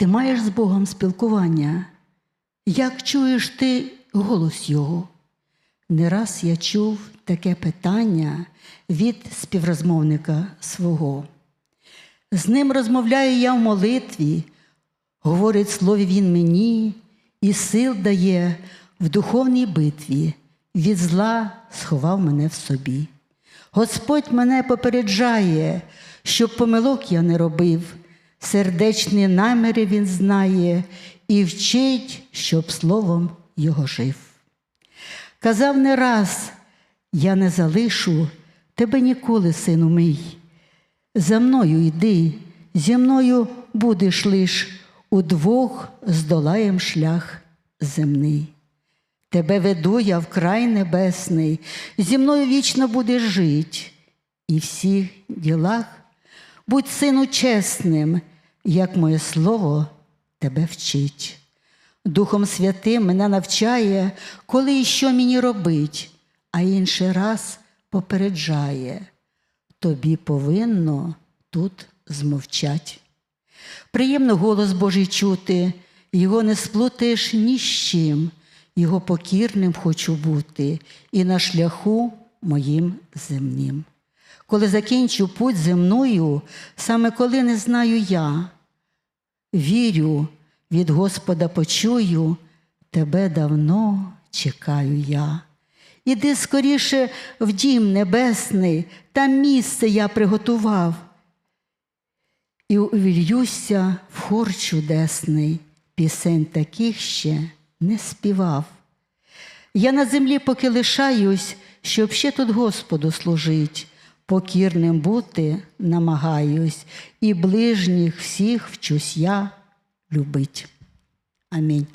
Ти маєш з Богом спілкування. Як чуєш ти голос Його? Не раз я чув таке питання від співрозмовника свого. З ним розмовляю я в молитві, говорить слові він мені, і сил дає в духовній битві, від зла сховав мене в собі. Господь мене попереджає, щоб помилок я не робив, сердечні наміри Він знає і вчить, щоб словом його жив. Казав не раз, я не залишу тебе ніколи, сину мій. За мною йди, зі мною будеш лиш, удвох здолаєм шлях земний. Тебе веду я в край небесний, зі мною вічно будеш жить, і всіх ділах будь сину чесним, як моє слово тебе вчить. Духом Святим мене навчає, коли і що мені робить, а інший раз попереджає. Тобі повинно тут змовчать. Приємно голос Божий чути, його не сплутаєш ні з чим, його покірним хочу бути і на шляху моїм земнім. Коли закінчу путь земною, саме коли не знаю я, вірю, від Господа почую, тебе давно чекаю я. Іди скоріше в дім небесний, там місце я приготував. І увільюся в хор чудесний, пісень таких ще не співав. Я на землі поки лишаюсь, щоб ще тут Господу служить, покірним бути намагаюсь, і ближніх всіх вчусь я любить. Амінь.